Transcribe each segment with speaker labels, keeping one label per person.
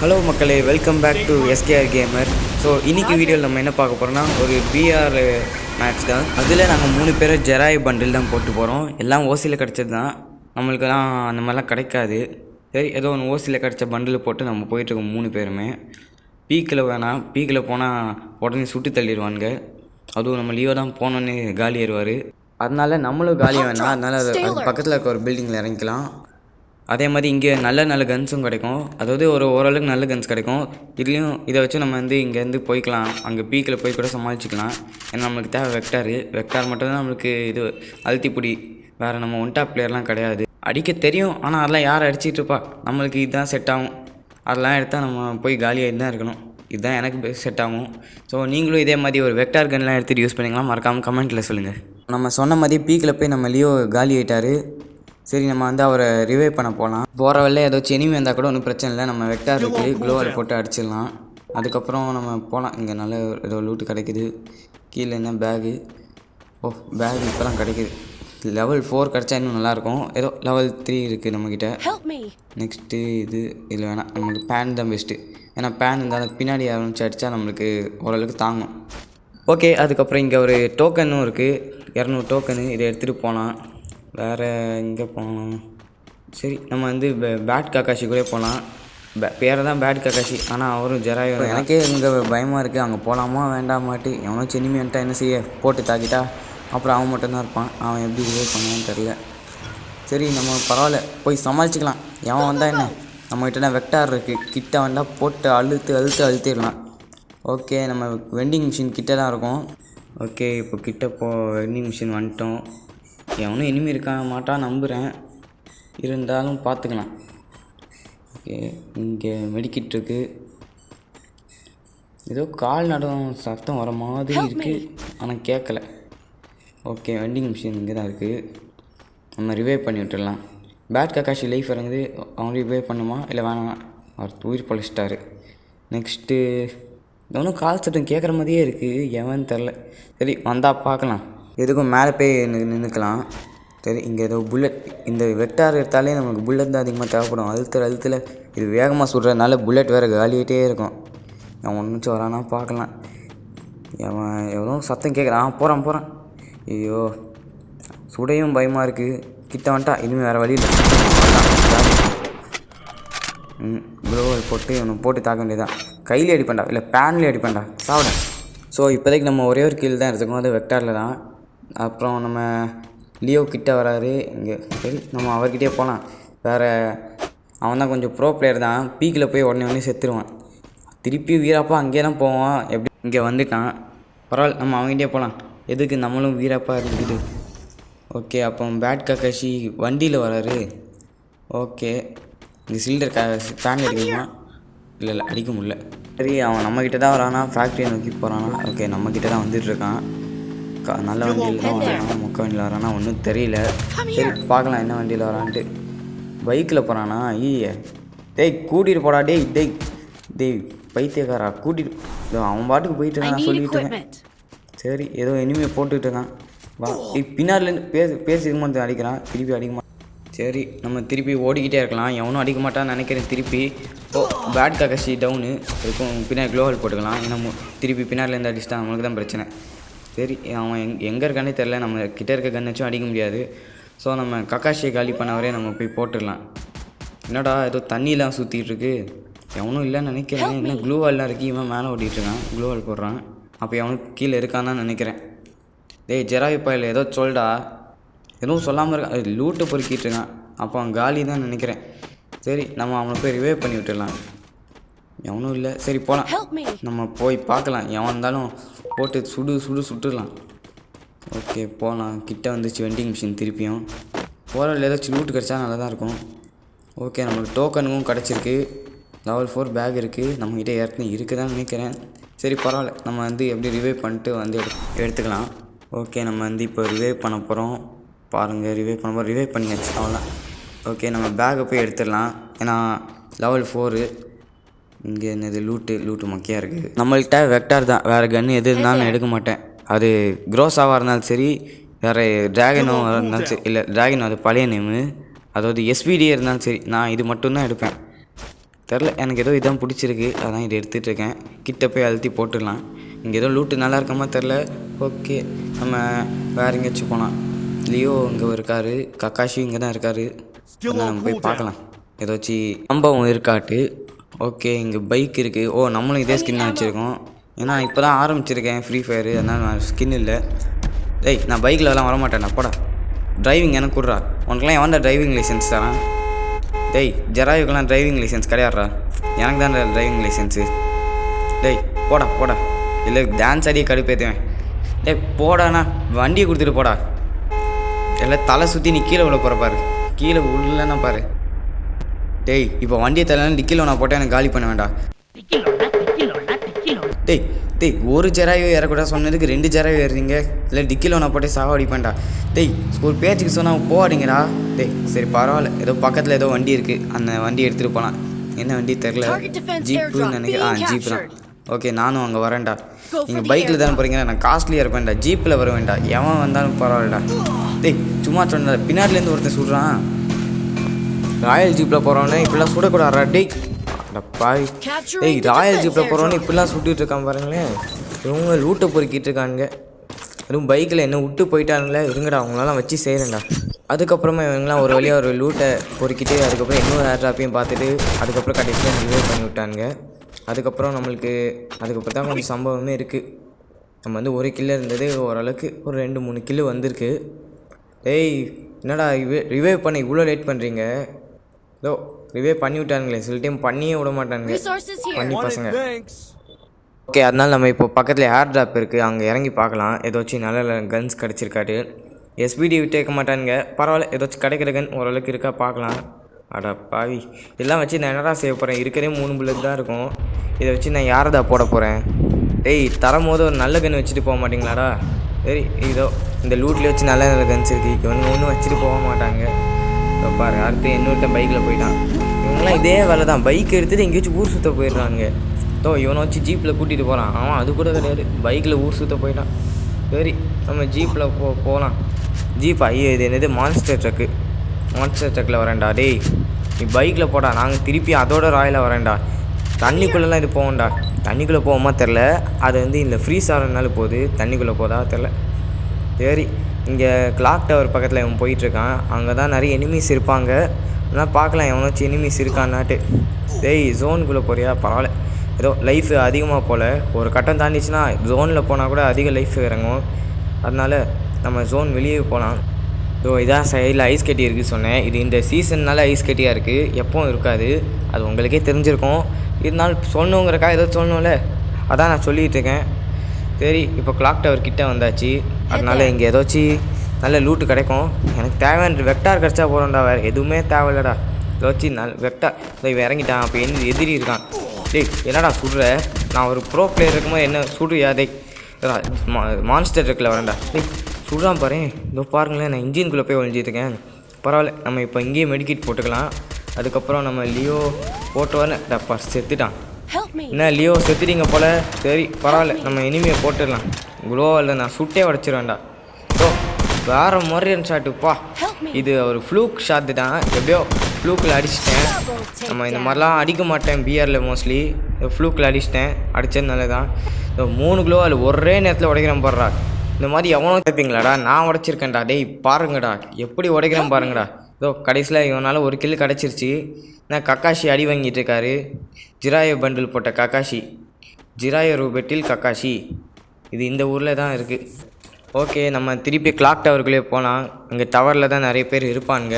Speaker 1: Hello மக்களே welcome back to SKR gamer so இன்னைக்கு வீடியோவில் நம்ம என்ன பார்க்க போகிறோம்னா ஒரு பிஆர் மேட்ச் தான். அதில் நாங்கள் மூணு பேரை ஜெராய் பண்டில் தான் போட்டு போகிறோம் எல்லாம் ஓசியில் கிடச்சது தான் நம்மளுக்கெல்லாம் அந்த மாதிரிலாம் கிடைக்காது. சரி ஏதோ ஒன்று ஓசியில் கிடச்ச பண்டில் போட்டு நம்ம போயிட்டுருக்கோம் மூணு பேருமே. பீக்கில் வேணாம் பீக்கில் போனால் உடனே சுட்டு தள்ளிடுவானுங்க. அதுவும் நம்ம லீவோ தான் போனோன்னே காலி ஏறுவார் அதனால நம்மளும் காலி வேணாம் அதனால அது அது பக்கத்தில் இருக்க ஒரு பில்டிங்கில் இறங்கிக்கலாம். அதே மாதிரி இங்கே நல்ல நல்ல கன்ஸும் கிடைக்கும். அதாவது ஒரு ஓரளவுக்கு நல்ல கன்ஸ் கிடைக்கும். இதுலேயும் இதை வச்சு நம்ம வந்து இங்கேருந்து போய்க்கலாம். அங்கே பீக்கில் போய் கூட சமாளிச்சிக்கலாம். ஏன்னா நம்மளுக்கு தேவை வெக்டாரு வெக்டார் மட்டும்தான் நம்மளுக்கு இது அழுத்திப்பிடி வேறு நம்ம ஒன் டாப் பிளேயர்லாம் கிடையாது. அடிக்க தெரியும். ஆனால் அதெல்லாம் யார் அடிச்சிட்டு இருப்பா? நம்மளுக்கு இதுதான் செட் ஆகும். அதெல்லாம் எடுத்தால் நம்ம போய் காலியாகி தான் இருக்கணும். இதுதான் எனக்கு செட் ஆகும். ஸோ நீங்களும் இதே மாதிரி ஒரு வெக்டார் கன்லாம் எடுத்துகிட்டு யூஸ் பண்ணிக்கலாம். மறக்காமல் கமெண்ட்டில் சொல்லுங்கள் நம்ம சொன்ன மாதிரி பீக்கில் போய் நம்ம லியோ காலி ஆகிட்டாரு சரி நம்ம வந்து அவரை ரிவைவ் பண்ண போகலாம் போகிற வழியில் ஏதாச்சும் எனிமி வந்தால் கூட ஒன்றும் பிரச்சனை இல்லை. நம்ம வெக்டார் இருக்குது க்ளோவால் போட்டு அடிச்சிடலாம். அதுக்கப்புறம் நம்ம போகலாம் இங்கே நல்ல ஏதோ லூட்டு கிடைக்குது. கீழே என்ன பேகு ஓ பேக் இப்போலாம் கிடைக்குது. லெவல் ஃபோர் கிடச்சா இன்னும் நல்லாயிருக்கும். ஏதோ லெவல் த்ரீ இருக்குது நம்மக்கிட்ட! நெக்ஸ்ட்டு இது இல்லை வேணாம் நமக்கு பேன் தான் பெஸ்ட்டு ஏன்னா பேன் இருந்தாலும் பின்னாடி ஆரம்பிச்சு அடித்தா நம்மளுக்கு ஓரளவுக்கு தாங்கும். ஓகே அதுக்கப்புறம் இங்கே ஒரு டோக்கனும் இருக்குது இரநூறு டோக்கனு இதை எடுத்துகிட்டு போகலாம் வேறு எங்கே போகலாம் சரி நம்ம வந்து பேட் காக்காஷி கூட போகலாம் பேரை தான் பேட் காக்காஷி ஆனால் அவரும் ஜெராய் எனக்கே இங்கே பயமாக இருக்குது அங்கே போகலாமா வேண்டாமாட்டி எவனோ சென்னிமி வந்துட்டா என்ன செய்ய? போட்டு தாக்கிட்டா? அப்புறம் அவன் மட்டும்தான் இருப்பான். அவன் எப்படி ரிவே பண்ணுவான்னு தெரில சரி நம்ம பரவாயில்ல. போய் சமாளிச்சுக்கலாம். எவன் வந்தா என்ன? நம்மகிட்ட வெக்டார் இருக்குது கிட்ட வந்தால் போட்டு அழுத்து அழுத்து அழுத்திடலாம். ஓகே நம்ம வெண்டிங் மிஷின் கிட்ட தான் இருக்கோம். ஓகே இப்போ கிட்ட போ வெண்டிங் மிஷின் வந்துட்டோம். எவனும் இனிமே இருக்க மாட்டான் நம்புகிறேன் இருந்தாலும் பார்த்துக்கலாம் ஓகே இங்கே மெடிக்கிட் இருக்கு. ஏதோ கால் நடம் சத்தம் வர மாதிரி இருக்குது ஆனால் கேட்கல ஓகே வெண்டிங் மிஷின் இங்கே தான் இருக்குது நம்ம ரிவைவ் பண்ணி விட்டுடலாம் பேட் கக்காஷி லைஃப் இறங்குது. அவன் ரிவைவ் பண்ணுமா? இல்லை வேணாம். அவர் உயிர் பழிச்சிட்டாரு. நெக்ஸ்ட்டு ஒன்றும் கால் சத்தம் கேட்குற மாதிரியே இருக்குது எவன் தெரில. சரி வந்தால் பார்க்கலாம் எதுக்கும் மேலே போய் நின்றுக்கலாம் சரி இங்கே ஏதோ புல்லட் இந்த வெக்டார் எடுத்தாலே நமக்கு புல்லட் தான் அதிகமாக தேவைப்படும். அழுத்துற அழுத்தில் இது வேகமாக சுடுறதுனால புல்லட் வேறு காலிகிட்டே இருக்கும். அவன் ஒன்றுச்சு வரானா பார்க்கலாம். அவன் எவ்வளோ சத்தம் கேட்குறான் போகிறான் போகிறான் ஐயோ சுடையும் பயமாக இருக்குது கிட்ட வந்துட்டா இனிமேல் வேறு வழி இல்லை. ம் குளோவல் போட்டு இவனை போட்டு தாக்க வேண்டியதான் கையிலே அடிப்பேன்டா. இல்லை பேன்லேயே அடிப்பேன்டா. சாப்பிட ஸோ இப்போதைக்கு நம்ம ஒரே ஒரு கீழ் தான் எடுத்துக்கோம் அது வெக்டாரில் தான். அப்புறம் நம்ம லியோ கிட்ட வராரு. இங்கே சரி நம்ம அவர்கிட்டயே போகலாம் வேறு அவன் தான் கொஞ்சம் ப்ரோ பிளேயர் தான். பீக்கில் போய் உடனே உடனே செத்துருவான். திருப்பி வீராப்பா அங்கேயே தான் போவான். எப்படி இங்கே வந்துட்டான். பரவாயில்ல நம்ம அவங்ககிட்டே போகலாம் எதுக்கு நம்மளும் வீராப்பா இருந்துக்கிட்டு? ஓகே அப்போ பேட் கக்காஷி வண்டியில் வராரு. ஓகே. இந்த சிலிண்டர் க ஃபேன் அடிக்கணுமா இல்லை இல்லை அடிக்க முடியல. சரி அவன் நம்மக்கிட்ட தான் வரானா? ஃபேக்ட்ரியை நோக்கி போகிறானா ஓகே நம்மக்கிட்ட தான் வந்துட்டுருக்கான் க நல்ல வண்டியில் தான் வரானா? மொக்க வண்டியில் வரானா? ஒன்றும் தெரியல. சரி பார்க்கலாம் என்ன வண்டியில் வரான்ட்டு. பைக்கில் போகிறானா ஈய டேய் கூட்டிகிட்டு போடா டேய் டேய். டேய் பைத்தியக்காரா கூட்டிகிட்டு அவன் பாட்டுக்கு போயிட்டு இருக்கான் சொல்லிட்டு இருக்கேன்.
Speaker 2: equipment.
Speaker 1: சரி ஏதோ இனிமே போட்டுக்கிட்டு இருக்கான். வா. ஏய், பின்னாடிலேருந்து பேசி பேசிக்கும் அடிக்கிறான். திருப்பி அடிக்க மாட்டான் சரி நம்ம திருப்பி ஓடிக்கிட்டே இருக்கலாம். எவனும் அடிக்க மாட்டான்னு நினைக்கிறேன். திருப்பி ஓ பேட் கக்கசி டவுனு இருக்கும் பின்னாடி க்ளோவல் போட்டுக்கலாம். ஏன்னா திருப்பி பின்னாடிலேருந்து அடிச்சிட்டா நம்மளுக்கு தான் பிரச்சனை. சரி அவன் எங் எங்கே இருக்கானே தெரில நம்ம கிட்ட இருக்க கன் வச்சும் அடிக்க முடியாது. ஸோ நம்ம கக்காஷியை காலி பண்ணவரே நம்ம போய் போட்டுடலாம். என்னடா ஏதோ தண்ணியெலாம் சுற்றிட்டு இருக்கு எவனும் இல்லைன்னு நினைக்கிறேன். என்ன க்ளூவால்லாம் இருக்கு. இவன் மேலே ஓட்டிகிட்டு இருக்கான் க்ளூவால் போடுறான். அப்போ எவனும் கீழே இருக்கான்னு தான் நினைக்கிறேன். டேய் ஜெராய் பாயில் ஏதோ சொல்டா. எதுவும் சொல்லாமல் இருக்கான். லூட்டை பொறுக்கிட்டு இருக்கான் அப்போ அவன் காலி தான் நினைக்கிறேன். சரி நம்ம அவனை போய் ரிவைவ் பண்ணி விட்டுடலாம். எவனும் இல்லை. சரி போகலாம்! நம்ம போய் பார்க்கலாம். எவன் இருந்தாலும் போட்டு சுடு சுடு சுட்டுடலாம். ஓகே போகலாம் கிட்டே வந்துச்சு வெண்டிங் மிஷின் திருப்பியும். போகிற ஏதாச்சும் லூட் கிடச்சா நல்லா தான் இருக்கும். ஓகே நம்மளுக்கு டோக்கனுக்கும் கிடச்சிருக்கு. லெவல் ஃபோர் பேக் இருக்குது நம்மக்கிட்ட ஏற்கனவே தான் நினைக்கிறேன். சரி பரவாயில்ல. நம்ம வந்து எப்படி ரிவைவ் பண்ணிட்டு வந்து எடு எடுத்துக்கலாம். ஓகே நம்ம வந்து இப்போ ரிவைவ் பண்ண போகிறோம் பாருங்கள் ரிவைவ் பண்ண போகிறோம் ரிவைவ் பண்ணியாச்சு. அவ்வளோதான் ஓகே நம்ம பேக்கை போய் எடுத்துடலாம். ஏன்னா லெவல் ஃபோரு இங்கே என்னது லூட்டு லூட்டு மொக்கையாக இருக்குது நம்மள்கிட்ட வெக்டார் தான். வேறு கன்று எது இருந்தாலும் எடுக்க மாட்டேன். அது க்ரோஸாவாக இருந்தாலும் சரி வேறு ட்ராகனோ இருந்தாலும் சரி இல்லை ட்ராகன் அது பழைய நேமு அதாவது எஸ்பிடியே இருந்தாலும் சரி நான் இது மட்டும்தான் எடுப்பேன். தெரில எனக்கு ஏதோ இதான் பிடிச்சிருக்கு. அதான் இதை எடுத்துகிட்டு இருக்கேன். கிட்ட போய் அழுத்தி போட்டுடலாம். இங்கே ஏதோ லூட்டு நல்லா இருக்காமா தெரில. ஓகே நம்ம வேற எங்கேயாச்சும் போகலாம் லியோ இங்கே இருக்காரு. கக்காஷி இங்கே தான் இருக்காரு. நம்ம போய் பார்க்கலாம். ஏதாச்சும் சம்பவம் இருக்காட்டு. ஓகே இங்கே பைக் இருக்குது ஓ நம்மளும் இதே ஸ்கின் தான் வச்சுருக்கோம். ஏன்னா இப்போ தான் ஆரம்பிச்சிருக்கேன் ஃப்ரீ ஃபயரு அதனால் நான் ஸ்கின் இல்லை. டேய் நான் பைக்கில் எல்லாம் வரமாட்டேன்டா போடா. டிரைவிங் எனக்கு கொடுறா. உனக்குலாம் எவன்டா டிரைவிங் லைசன்ஸ் தரான்? டேய் ஜெராயுக்கெல்லாம் டிரைவிங் லைசன்ஸ் கிடையாடுறா எனக்கு தான் டிரைவிங் லைசன்ஸு டேய் போடா போடா. இல்லை டான்ஸ் ஆடியே கடுப்பேற்றுவேன் டேய் போடாண்ணா. வண்டியை கொடுத்துட்டு போடா. எல்லாம் தலை சுற்றி நீ கீழே விழ போகிற பாரு. கீழே உள்ளனா பாரு. டேய் இப்போ வண்டியை தலைன்னு டிக்கில் நான் போட்டேன் எனக்கு காலி பண்ண வேண்டாம். டேய் டேய் ஒரு ஜெராயோ ஏறக்கூடாது சொன்னதுக்கு ரெண்டு ஜெராயோ ஏறுறீங்க. இல்லை டிக்கில் நான் போட்டே சாவடிப்பேன்டா டேய் ஒரு பேச்சுக்கு சொன்னால் போவாடிங்கடா டேய் சரி பரவாயில்ல. ஏதோ பக்கத்தில் ஏதோ வண்டி இருக்குது அந்த வண்டி எடுத்துகிட்டு போகலாம் என்ன வண்டி தெரில ஜீப்பு நினைக்கிறேன். ஆ ஜீப் தான். ஓகே நானும் அங்கே வரேன்டா. நீங்கள் பைக்கில் தானே. போகிறீங்க நான் காஸ்ட்லியாக இருப்பேன்டா. ஜீப்பில் வருவேன்டா எவன் வந்தாலும் பரவாயில்லடா. டேய் சும்மா சொன்ன பின்னாடிலேருந்து ஒருத்தன் சுடுறான் ராயல் ஜீப்பில் போகிறவனே இப்படிலாம் சுடக்கூடாதா டேய். டேய்
Speaker 2: the
Speaker 1: ராயல் ஜீப்பில் போகிறவனே. இப்படிலாம் சுட்டுட்டு இருக்கான் பாருங்களேன் இவங்க லூட்டை பொறுக்கிட்டு இருக்காங்க அதுவும் பைக்கில் என்ன விட்டு போயிட்டானுங்களே இருங்கடா அவங்களெல்லாம் வச்சு செய்கிறேன்டா அதுக்கப்புறமா இவங்கெல்லாம் ஒரு வழியாக ஒரு லூட்டை பொறுக்கிட்டு அதுக்கப்புறம் இன்னொரு ஏர் ட்ராப்பையும் பார்த்துட்டு அதுக்கப்புறம் கடைசியாக ரிவைவ் பண்ணி விட்டானுங்க. அதுக்கப்புறம் நம்மளுக்கு அதுக்கப்புறம் தான் கொஞ்சம் சம்பவமே இருக்குது நம்ம வந்து ஒரு கில்லு இருந்தது ஓரளவுக்கு ஒரு ரெண்டு மூணு கில்லு வந்திருக்கு. டேய் என்னடா ரிவைவ் பண்ண இவ்வளோ லேட் பண்ணுறீங்க இதோ ரிவைவ் பண்ணி விட்டானுங்களே. சில டைம் பண்ணியே விட மாட்டானுங்க. பண்ணி பசங்க. ஓகே அதனால நம்ம இப்போ பக்கத்தில் ஏர் ட்ராப் இருக்குது அங்கே இறங்கி பார்க்கலாம். ஏதாச்சும் நல்ல நல்ல கன்ஸ் கிடச்சிருக்காட்டு எஸ்பிடி விட்டு வைக்க மாட்டானுங்க. பரவாயில்ல ஏதாச்சும் கிடைக்கிற கன் ஓரளவுக்கு இருக்கா பார்க்கலாம். அட பாவி. இதெல்லாம் வச்சு நான் என்னடா செய்ய போகிறேன் இருக்கிறதே மூணு புல்லட் தான் இருக்கும். இதை வச்சு நான் யாரதா போட போகிறேன் டேய் தரும் போது ஒரு நல்ல கன் வச்சுட்டு போக மாட்டீங்களாடா? சரி இதோ இந்த லூட்லேயே வச்சு நல்ல நல்ல கன்ஸ் இருக்குது இவனுங்க ஒன்றும் வச்சுட்டு போக மாட்டாங்க பாரு அடுத்து இன்னொருத்தன் பைக்கில் போயிட்டான். இவங்களாம் இதே வேலை தான் பைக் எடுத்துகிட்டு எங்கேயாச்சும் ஊர் சுற்ற போயிடுறாங்க தோ இவனை வச்சு ஜீப்பில் கூட்டிகிட்டு போகிறான் அவன் அது கூட கிடையாது. பைக்கில் ஊர் சுற்ற போயிட்டான். சரி நம்ம ஜீப்பில் போ போகலாம் ஜீப் ஐயோ இது என்னது? மான்ஸ்டர் ட்ரக்கு மான்ஸ்டர் ட்ரக்கில் வரேன்டா. டேய் நீ பைக்கில் போடா. நாங்கள் திருப்பி அதோட ராயில் வரேன்டா. தண்ணிக்குள்ளெல்லாம் இது போவோம்டா. தண்ணிக்குள்ளே போவோமா தெரில அது வந்து இந்த ஃப்ரீஸ் ஆகிறதுனால போகுது. தண்ணிக்குள்ளே போதா தெரில சரி இங்கே கிளாக் டவர் பக்கத்தில் இவன் போயிட்டுருக்கான். அங்கே தான் நிறைய எனிமீஸ் இருப்பாங்க. ஆனால் பார்க்கலாம் எவனாச்சும் எனிமீஸ் இருக்கான்னாட்டு. டேய் ஜோனுக்குள்ளே போறியா? பரவாயில்ல. ஏதோ லைஃப் அதிகமாக போல். ஒரு கட்டம் தாண்டிச்சுன்னா ஜோனில் போனால் கூட அதிக லைஃப் இறங்கும். அதனால நம்ம ஜோன் வெளியே போகலாம் ஸோ இதான் சைடில் ஐஸ் கட்டி இருக்குது சொன்னேன். இது இந்த சீசன்னால ஐஸ் கட்டியாக இருக்குது எப்பவும் இருக்காது. அது உங்களுக்கே தெரிஞ்சிருக்கும். இருந்தாலும் சொல்லணுங்கிறக்கா ஏதோ சொல்லணும்ல. அதான் நான் சொல்லிகிட்டு இருக்கேன். சரி இப்போ கிளாக் டவர் கிட்டே வந்தாச்சு. அதனால இங்கே ஏதாச்சும் நல்ல லூட்டு கிடைக்கும். எனக்கு தேவையான வெக்டார் கிடச்சா போகிறோம்டா வேறு எதுவுமே தேவையில்லடா. ஏதாச்சும் நல் வெக்டார் இதோ இவன் இறங்கிட்டான் அப்போ என்ன எதிரி இருக்கான். டேய் என்னடா சுடுற நான் ஒரு ப்ரோ பிளேயர் இருக்கும்போது என்ன சுடுறியா டேய் மான்ஸ்டர் ட்ரக்கில் வரேன்டா. டேய் சுடுறான் பாரு. இதோ பாருங்களேன் நான் இன்ஜின்குள்ளே போய் ஒழிஞ்சிருக்கேன் பரவாயில்ல நம்ம இப்போ இங்கேயே மெடிக்கிட் போட்டுக்கலாம். அதுக்கப்புறம் நம்ம லியோ போட்டு வரேன் டப்பா செத்துட்டான். என்ன லியோ செத்துட்டீங்க போல? சரி பரவாயில்ல நம்ம இனிமையை போட்டுடலாம். குளோவில் நான் சுட்டே உடச்சிருவேன்டா ஓ வேற மாதிரியான ஷாட்டுப்பா. இது ஒரு ஃப்ளூக் ஷாட்டு தான். எப்படியோ ஃப்ளூக்கில் அடிச்சிட்டேன். நம்ம இந்த மாதிரிலாம் அடிக்க மாட்டேன் பிஆரில் மோஸ்ட்லி ஃப்ளூக்கில் அடிச்சிட்டேன். அடித்தது நல்லதான் இந்த மூணு கிலோ அதில் ஒரே நேரத்தில் உடைக்கிறேன் பாடுறா இந்த மாதிரி எவனோ கேட்பீங்களாடா நான் உடைச்சிருக்கேன்டா. டேய் பாருங்கடா. எப்படி உடைக்கிறேன் பாருங்கடா. இதோ கடைசியில் இவனால ஒரு கில்லு கிடச்சிருச்சு. நான் கக்காஷி அடி வாங்கிட்டு இருக்காரு. ஜிராயோ பண்டில் போட்ட கக்காஷி. ஜிராயோ ரூபெட்டில் கக்காஷி. இது இந்த ஊரில் தான் இருக்குது ஓகே நம்ம திருப்பி கிளாக் டவருக்குள்ளே போகலாம் அங்கே டவரில் தான் நிறைய பேர் இருப்பாங்க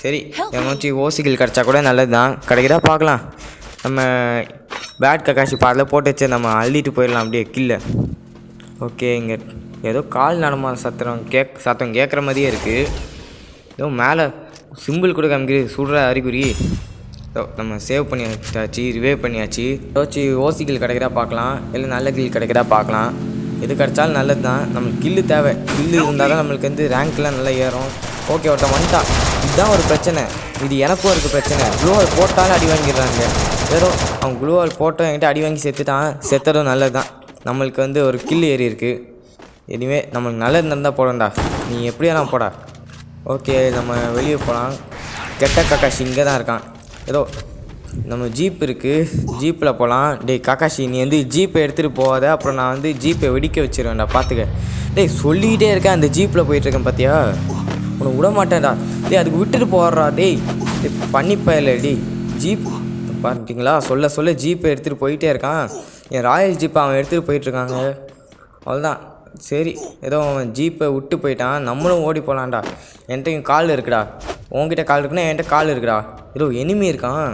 Speaker 1: சரி எவனாச்சும் ஓசிகள் கிடச்சா கூட நல்லது தான் கிடைக்குதா பார்க்கலாம். நம்ம பேட் கக்காஷி பாதில் போட்டு வச்சு நம்ம அள்ளிட்டு போயிடலாம் அப்படியே கீழே ஓகே இங்கே ஏதோ கால் நடமா சத்திரம் கேக் சத்தம் கேட்குற மாதிரியே இருக்குது ஏதோ மேலே சிம்பிள் கூட காமிக்குது சுடுற அறிகுறி. நம்ம சேவ் பண்ணியாச்சு ரிவைவ் பண்ணியாச்சு. ஏதாச்சும் கில் கிடைக்கிறா பார்க்கலாம். இல்லை நல்ல கில் கிடைக்கிறா பார்க்கலாம். எது கிடைச்சாலும் நல்லது தான் நம்மளுக்கு கில்லு தேவை. கில்லு இருந்தால் தான் நம்மளுக்கு வந்து ரேங்க்லாம் நல்லா ஏறும். ஓகே ஒருத்தன் வந்துட்டான். இதுதான் ஒரு பிரச்சனை. இது எனக்கும் இருக்குது பிரச்சனை. குளோவால் போட்டாலும் அடி வாங்கிடுறாங்க. ஏதோ அவன் குளோவால் போட்டோம் என்கிட்ட அடி வாங்கி செத்துட்டான். செத்ததும் நல்லது தான் நம்மளுக்கு வந்து ஒரு கில் ஏறி இருக்குது எதுவுமே நம்மளுக்கு நல்லது இருந்தால் போடண்டா நீ எப்படி வேணா போடா. ஓகே நம்ம வெளியே போகலாம் கெட்ட காக்காஷி இங்கே தான் இருக்கான். ஏதோ நம்ம ஜீப் இருக்குது ஜீப்பில் போகலாம் டேய் காக்காஷி நீ வந்து ஜீப்பை எடுத்துகிட்டு போகாத. அப்புறம் நான் வந்து ஜீப்பை வெடிக்க வச்சிருவேன்டா பார்த்துக்க டேய் சொல்லிக்கிட்டே இருக்கேன் அந்த ஜீப்பில் போயிட்டுருக்கேன் பார்த்தியா உன்னை விட மாட்டேன்டா. டேய் அதுக்கு விட்டுட்டு போடுறா டேய். டேய் பண்ணிப்பயல டேய். ஜீப் பார்த்துட்டிங்களா சொல்ல சொல்ல ஜீப்பை எடுத்துகிட்டு போயிட்டே இருக்கான். என் ராயல் ஜீப்பை அவன் எடுத்துகிட்டு போயிட்டுருக்காங்க அவ்வளோதான் சரி ஏதோ அவன் ஜீப்பை விட்டு போயிட்டான். நம்மளும் ஓடி போகலான்டா என்கிட்ட கால் இருக்குடா. உன்கிட்ட கால் இருக்குன்னா என்கிட்ட கால் இருக்குடா. ஏதோ எனிமி இருக்கான்.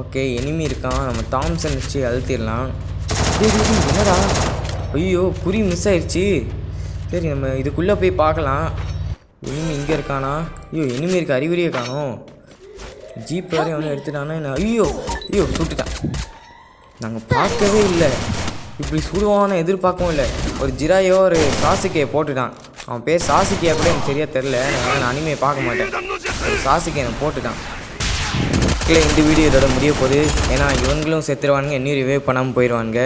Speaker 1: ஓகே எனிமி இருக்கான். நம்ம தாம்சன் வச்சு அழுத்திடலாம். என்னடா? ஐயோ குறி மிஸ் ஆயிடுச்சு சரி நம்ம இதுக்குள்ளே போய் பார்க்கலாம். எனிமி இங்கே இருக்கானா? ஐயோ எனிமி இருக்க அறிகுறியே காணும். ஜீப் வரையும் அவனை எடுத்துட்டானா என்ன? ஐயோ ஐயோ சுட்டுட்டான். நாங்கள் பார்க்கவே இல்லை. இப்படி சுடுவான்னு எதிர்பார்க்கவும் இல்லை. ஒரு ஜிராயோ ஒரு சாசிக்கையை போட்டுட்டான். அவன் பேர் சாசிக்கையா கூட எனக்கு சரியாக தெரில நான் அனிமையை பார்க்க மாட்டேன். ஒரு சாசிக்கை எனக்கு போட்டுட்டான். இல்லை இந்த வீடியோ இதோட முடிய போகுது. ஏன்னா இவங்களும் செத்துருவானுங்க. இன்னும் ரிவைவ் பண்ணாமல் போயிடுவானுங்க.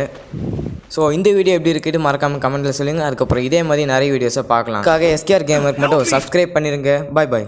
Speaker 1: ஸோ இந்த வீடியோ எப்படி இருக்குன்னு மறக்காமல் கமெண்ட்டில் சொல்லுங்கள் அதுக்கப்புறம் இதே மாதிரி நிறைய வீடியோஸை பார்க்கலாம். அதுக்காக எஸ்கேஆர் கேமருக்கு மட்டும் சப்ஸ்கிரைப் பண்ணிடுங்க பாய் பாய்